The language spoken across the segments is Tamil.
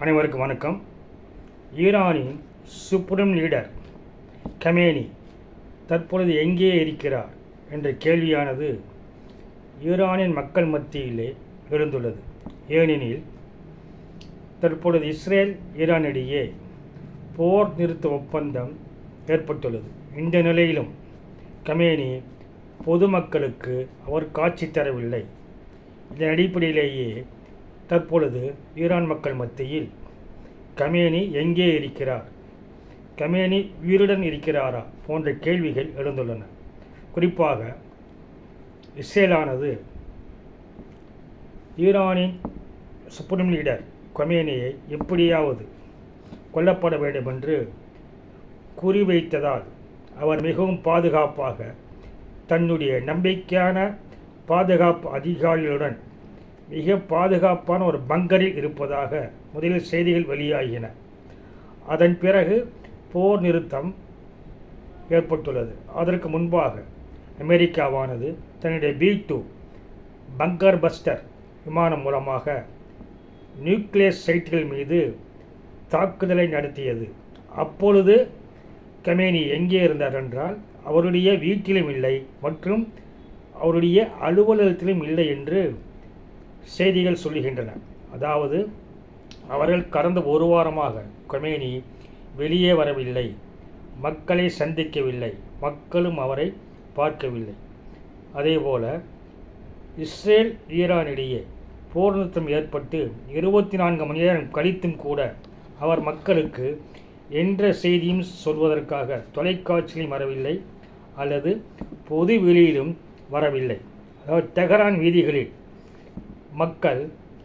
அனைவருக்கும் வணக்கம். ஈரானின் சுப்ரீம் லீடர் கமேனி தற்பொழுது எங்கே இருக்கிறார் என்ற கேள்வியானது ஈரானின் மக்கள் மத்தியிலே எழுந்துள்ளது. ஏனெனில் தற்பொழுது இஸ்ரேல் ஈரானிடையே போர் நிறுத்த ஒப்பந்தம் ஏற்பட்டுள்ளது. இந்த நிலையிலும் கமேனி பொதுமக்களுக்கு அவர் காட்சி தரவில்லை. இதன் அடிப்படையிலேயே தற்பொழுது ஈரான் மக்கள் மத்தியில் கமேனி எங்கே இருக்கிறார்? கமேனி உயிருடன் இருக்கிறாரா? போன்ற கேள்விகள் எழுந்துள்ளன. குறிப்பாக இஸ்ரேலானது ஈரானின் சுப்ரீம் லீடர் கொமேனியை எப்படியாவது கொல்லப்பட வேண்டும் என்று குறிவைத்ததால் அவர் மிகவும் பாதுகாப்பாக தன்னுடைய நம்பிக்கையான பாதுகாப்பு அதிகாரிகளுடன் மிக பாதுகாப்பான ஒரு பங்கரில் இருப்பதாக முதலில் செய்திகள் வெளியாகின. அதன் பிறகு போர் நிறுத்தம் ஏற்பட்டுள்ளது. அதற்கு முன்பாக அமெரிக்காவானது தன்னுடைய பி டூ பங்கர் பஸ்டர் விமானம் மூலமாக நியூக்ளியஸ் சைட்டுகள் மீது தாக்குதலை நடத்தியது. அப்பொழுது கமேனி எங்கே இருந்தார் என்றால் அவருடைய வீட்டிலும் இல்லை மற்றும் அவருடைய அலுவலகத்திலும் இல்லை என்று செய்திகள் சொல்லுகின்றன. அதாவது அவர்கள் கடந்த ஒரு வாரமாக கொமேனி வெளியே வரவில்லை. மக்களை சந்திக்கவில்லை. மக்களும் அவரை பார்க்கவில்லை. அதேபோல இஸ்ரேல் ஈரானிடையே போர் நிறுத்தம் ஏற்பட்டு இருபத்தி நான்கு மணி நேரம் கழித்தும் கூட அவர் மக்களுக்கு என்ற செய்தியும் சொல்வதற்காக தொலைக்காட்சியிலும் வரவில்லை அல்லது பொது வெளியிலும் வரவில்லை. அதாவது தெஹரான் வீதிகளில் மக்கள்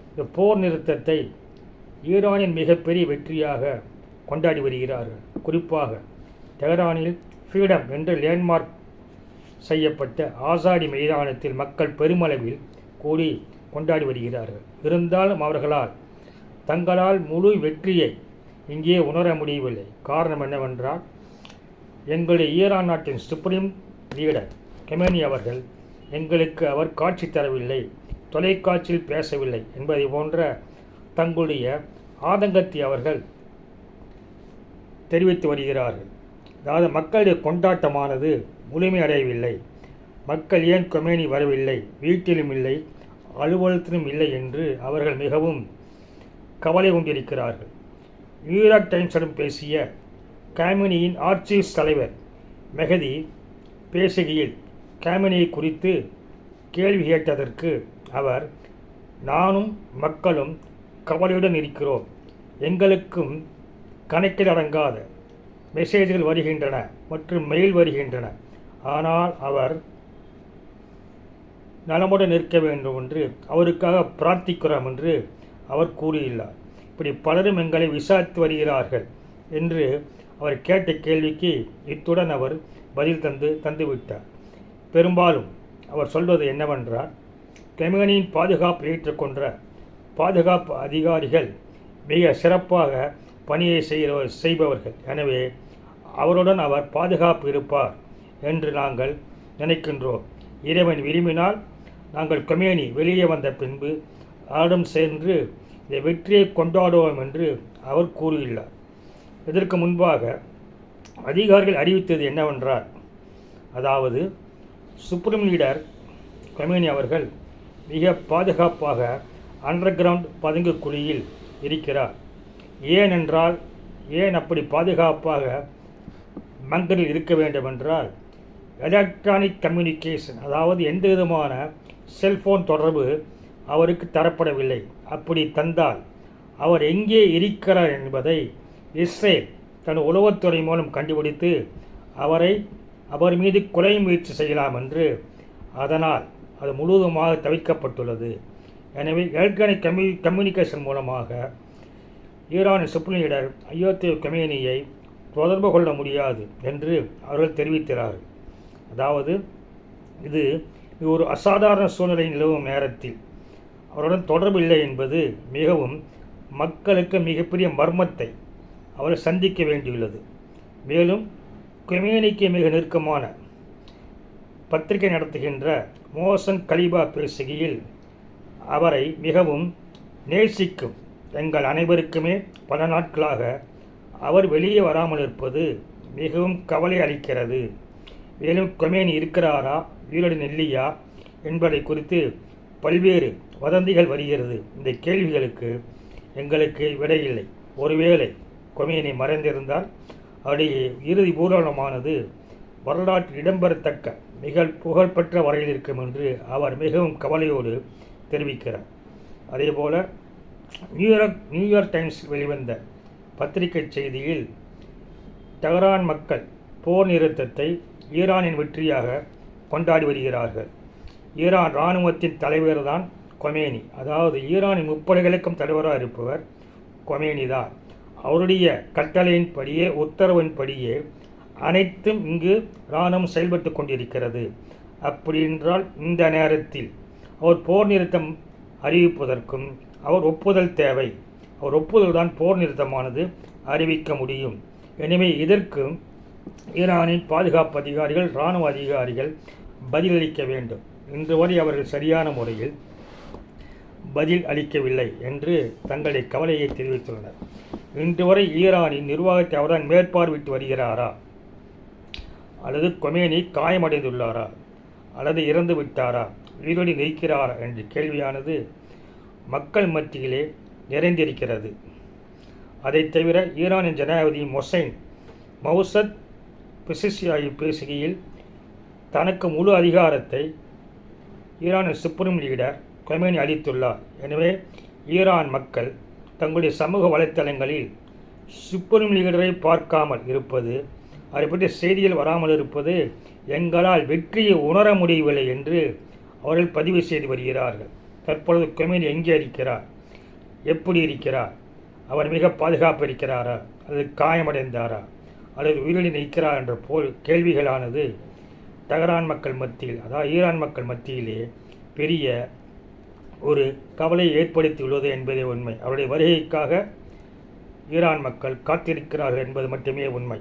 இந்த போர் நிறுத்தத்தை ஈரானின் மிகப்பெரிய வெற்றியாக கொண்டாடி வருகிறார்கள். குறிப்பாக தெஹரானில் ஃப்ரீடம் என்று லேண்ட்மார்க் செய்யப்பட்ட ஆசாடி மைதானத்தில் மக்கள் பெருமளவில் கூடி கொண்டாடி வருகிறார்கள். இருந்தாலும் அவர்களால் தங்களால் முழு வெற்றியை இங்கே உணர முடியவில்லை. காரணம் என்னவென்றால் எங்களுடைய ஈரான் நாட்டின் சுப்ரீம் லீடர் கெமேனி அவர்கள் எங்களுக்கு அவர் காட்சி தரவில்லை. தொலைக்காட்சியில் பேசவில்லை என்பதை போன்ற தங்களுடைய ஆதங்கத்தை அவர்கள் தெரிவித்து வருகிறார்கள். அதாவது மக்களுடைய கொண்டாட்டமானது முழுமையடையவில்லை மக்கள் ஏன் கொமேனி வரவில்லை? வீட்டிலும் இல்லை அலுவலகத்திலும் இல்லை என்று அவர்கள் மிகவும் கவலை கொண்டிருக்கிறார்கள். நியூயார்க் டைம்ஸிடம் பேசிய காமினியின் ஆர்ச்சிவ்ஸ் தலைவர் மெஹதி பேசுகையில் காமினியை குறித்து கேள்வி கேட்டதற்கு அவர் நானும் மக்களும் கவலையுடன் இருக்கிறோம். எங்களுக்கும் கணக்கில் அடங்காத மெசேஜ்கள் வருகின்றன மற்றும் மெயில் வருகின்றன. ஆனால் அவர் நலமுடன் நிற்க வேண்டும் என்று அவருக்காக பிரார்த்திக்கிறோம் என்று அவர் கூறியுள்ளார். இப்படி பலரும் எங்களை விசாரித்து வருகிறார்கள் என்று அவர் கேட்ட கேள்விக்கு இத்துடன் அவர் பதில் தந்து தந்துவிட்டார். பெரும்பாலும் அவர் சொல்வது என்னவென்றால் கெமனியின் பாதுகாப்பு ஏற்றுக்கொண்ட பாதுகாப்பு அதிகாரிகள் மிக சிறப்பாக பணியை செய்கிற செய்பவர்கள். எனவே அவருடன் அவர் பாதுகாப்பு இருப்பார் என்று நாங்கள் நினைக்கின்றோம். இறைவன் விரும்பினால் நாங்கள் கமேனி வெளியே வந்த பின்பு அவரிடம் சென்று இந்த வெற்றியை கொண்டாடுவோம் என்று அவர் கூறியுள்ளார். இதற்கு முன்பாக அதிகாரிகள் அறிவித்தது என்னவென்றால் அதாவது சுப்ரீம் லீடர் கமேனி அவர்கள் மிக பாதுகாப்பாக அண்டர் கிரவுண்ட் பதுங்கு குழியில் இருக்கிறார். ஏனென்றால் ஏன் அப்படி பாதுகாப்பாக மங்கரில் இருக்க வேண்டுமென்றால் எலக்ட்ரானிக் கம்யூனிகேஷன் அதாவது எந்த விதமான செல்போன் தொடர்பு அவருக்கு தரப்படவில்லை. அப்படி தந்தால் அவர் எங்கே இருக்கிறார் என்பதை இஸ்ரேல் தன் உளவுத்துறை மூலம் கண்டுபிடித்து அவரை அவர் மீது கொலை முயற்சி செய்யலாம் என்று அதனால் அது முழுவதுமாக தவிர்க்கப்பட்டுள்ளது. எனவே எலக்ட்ரானிக் கம்யூ கம்யூனிகேஷன் மூலமாக ஈரானின் சுப்ரீம் லீடர் அயோத்திய கமேனியை தொடர்பு கொள்ள முடியாது என்று அவர்கள் தெரிவிக்கிறார்கள் அதாவது இது ஒரு அசாதாரண சூழ்நிலை நிலவும் நேரத்தில் அவருடன் தொடர்பு இல்லை என்பது மிகவும் மக்களுக்கு மிகப்பெரிய மர்மத்தை அவர் சந்திக்க வேண்டியுள்ளது. மேலும் கம்யூனிக்கு மிக நெருக்கமான பத்திரிகை நடத்துகின்ற மோசன் கலிபா பேசுகையில் அவரை மிகவும் நேசிக்கும் எங்கள் அனைவருக்குமே பல நாட்களாக அவர் வெளியே வராமல் இருப்பது மிகவும் கவலை அளிக்கிறது. மேலும் கொமேனி இருக்கிறாரா? உயிருடன் இல்லையா என்பதை குறித்து பல்வேறு வதந்திகள் வருகிறது. இந்த கேள்விகளுக்கு எங்களுக்கு விடையில்லை. ஒருவேளை கொமேனி மறைந்திருந்தால்? அவருடைய இறுதி பூரணமானது வரலாற்றில் இடம்பெறத்தக்க மிக புகழ்பெற்ற வரையில் இருக்கும் என்று அவர் மிகவும் கவலையோடு தெரிவிக்கிறார். அதேபோல நியூயார்க் நியூயார்க் டைம்ஸ் வெளிவந்த பத்திரிகை செய்தியில் டெஹரான் மக்கள் போர் நிறுத்தத்தை ஈரானின் வெற்றியாக கொண்டாடி வருகிறார்கள். ஈரான் இராணுவத்தின் தலைவர் தான் கொமேனி. அதாவது ஈரானின் முப்படைகளுக்கும் தலைவராக இருப்பவர் கொமேனி தான். அவருடைய கட்டளையின்படியே உத்தரவின்படியே அனைத்தும் இங்கு இராணுவம் செயல்பட்டு கொண்டிருக்கிறது. அப்படி என்றால் இந்த நேரத்தில் அவர் போர் நிறுத்தம் அறிவிப்பதற்கும் அவர் ஒப்புதல் தேவை. அவர் ஒப்புதல் தான் போர் நிறுத்தமானது அறிவிக்க முடியும். எனவே இதற்கும் ஈரானின் பாதுகாப்பு அதிகாரிகள் இராணுவ அதிகாரிகள் பதிலளிக்க வேண்டும். இன்று வரை அவர்கள் சரியான முறையில் பதில் அளிக்கவில்லை என்று தங்களை கவலையை தெரிவித்துள்ளனர். இன்று வரை ஈரானின் நிர்வாகத்தை அவர்தான் மேற்பார்வையிட்டு வருகிறாரா? அல்லது கொமேனி காயமடைந்துள்ளாரா? அல்லது இறந்து விட்டாரா? உயிரோடு நிற்கிறாரா? என்ற கேள்வியானது மக்கள் மத்தியிலே நிறைந்திருக்கிறது. அதைத் தவிர ஈரானின் ஜனாதிபதி மொசைன் மௌசத் பிசிசியாயி பேசுகையில் தனக்கு முழு அதிகாரத்தை ஈரானின் சுப்ரீம் லீடர் கொமேனி அளித்துள்ளார். எனவே ஈரான் மக்கள் தங்களுடைய சமூக வலைத்தளங்களில் சுப்ரீம் லீடரை பார்க்காமல் இருப்பது அதை பற்றி செய்திகள் வராமல் இருப்பது எங்களால் வெற்றியை உணர முடியவில்லை என்று அவர்கள் பதிவு செய்து வருகிறார்கள். தற்பொழுது கொமேனி எங்கே இருக்கிறார்? எப்படி இருக்கிறார்? அவர் மிக பாதுகாப்பு இருக்கிறாரா? அல்லது காயமடைந்தாரா? அல்லது உயிரிழந்து நிற்கிறார் என்ற போல் கேள்விகளானது தகரான் மக்கள் மத்தியில் அதாவது ஈரான் மக்கள் மத்தியிலே பெரிய ஒரு கவலையை ஏற்படுத்தியுள்ளது என்பதே உண்மை. அவருடைய வருகைக்காக ஈரான் மக்கள் காத்திருக்கிறார்கள் என்பது மட்டுமே உண்மை.